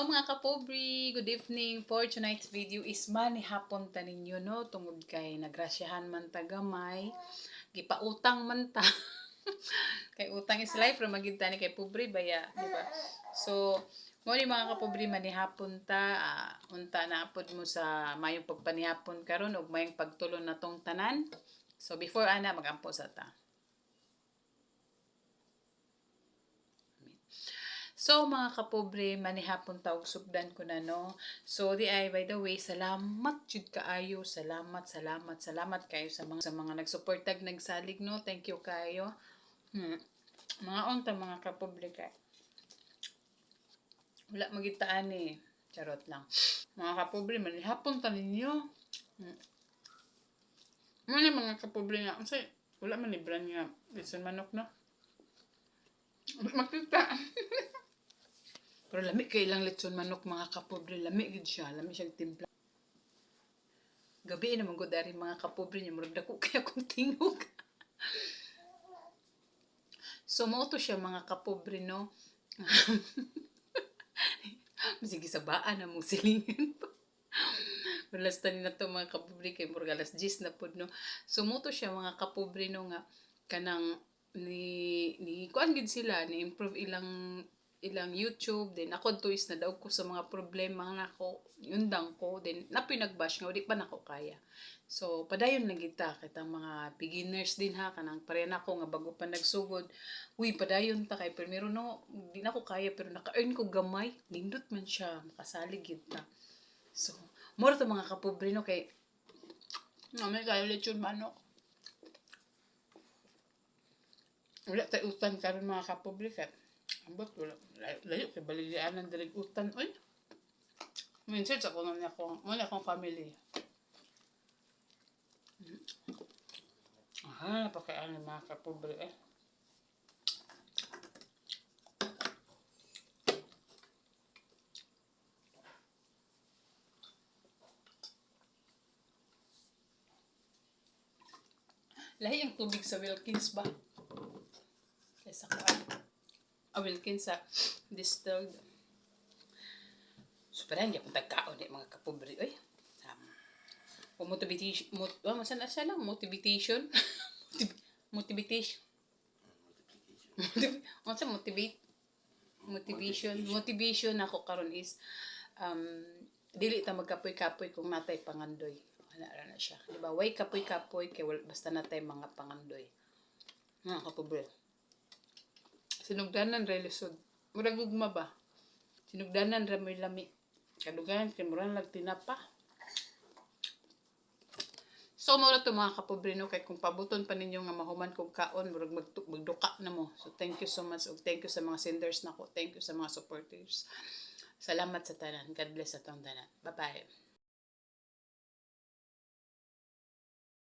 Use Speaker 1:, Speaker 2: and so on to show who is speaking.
Speaker 1: Hello mga kapobri, good evening. For tonight's video is manihapon ta ninyo no tungod kay nagrasyahan man ta gamay, gipautang man ta. kay utang is life ra magid ta ni kay pobre baya, di ba? So, mo ni mga kapobri manihapon ta, ah, unta na apod mo sa mayong pagpanihapon karon ug mayong pagtulon na tong tanan. So before ana magampo sa ta. So, mga kapobre, manihapon tawag sugdan ko na, no? So, di ay, by the way, salamat jud kaayo. Salamat, salamat, salamat kayo sa mga, sa mga nagsuportag, nagsalig, no? Thank you kayo. Hmm. Mga unta, mga kapobre, kay. Wala magitaan eh. Charot lang. Mga kapobre, manihapon ta ninyo. Hmm. Yung mga kapobre nga? Kasi, wala man ni brand nga. Listen manok, no? Makita. Pero lamig kay lang lechon manok mga kapobre. Lamig gid siya. Lamig siya timpla. Gabi naman ko dari mga kapobre niya. Murag dako kaya kong tingog. so, mo to siya mga kapobre, no? Sige sa baan na mong silingin pa. Malas tani na to mga kapobre kay murag alas 10 na pod no. So mo to siya mga kapobre no nga kanang ni ni kuan gid sila ni improve ilang ilang YouTube then ako to is na daw ko sa mga problema nako yundang ko then napinagbash nga di pa nako kaya. So padayon lang kita kitang mga beginners din ha kanang pare na ko nga bago pa nagsugod. Uy padayon ta kay primero no di na ko kaya pero naka-earn ko gamay nindot man siya makasalig gid ta. So more to mga kapobre no kay nga may kayo lechon manok wala tayo utan karon mga kapobre kay ambot wala? Layo- layo kay balilianan direk utan. Oy minsan sa kuno niya ko wala akong family. Aha napakailan ng mga kapobre eh. Lahi ang tubig sa Wilkins ba? Kaysa kuan. Ah, Wilkins sa distilled. So, parang yung tagkaon eh, mga kapobre. Oy, um, o motivation, mot, oh, masan na siya lang, motivation. Motiv- motivation. Motiv- ano sa motivate? Motivation. Motivation ako karon is, um, dili ta magkapoy-kapoy kung natay pangandoy. Wala ra na siya. Di ba? Way kapoy-kapoy kay wal, basta natay mga pangandoy. Mga kapobre. Sinugdanan ra lisod. Murag ugma ba? Sinugdanan ra may lami. Kadugan kay murang nagtinapa. So mo to mga kapobre no kay kung pabuton pa ninyo nga mahuman kog kaon murag magduka na mo. So thank you so much ug thank you sa mga senders nako. Thank you sa mga supporters. Salamat sa tanan. God bless sa tong tanan. Bye-bye.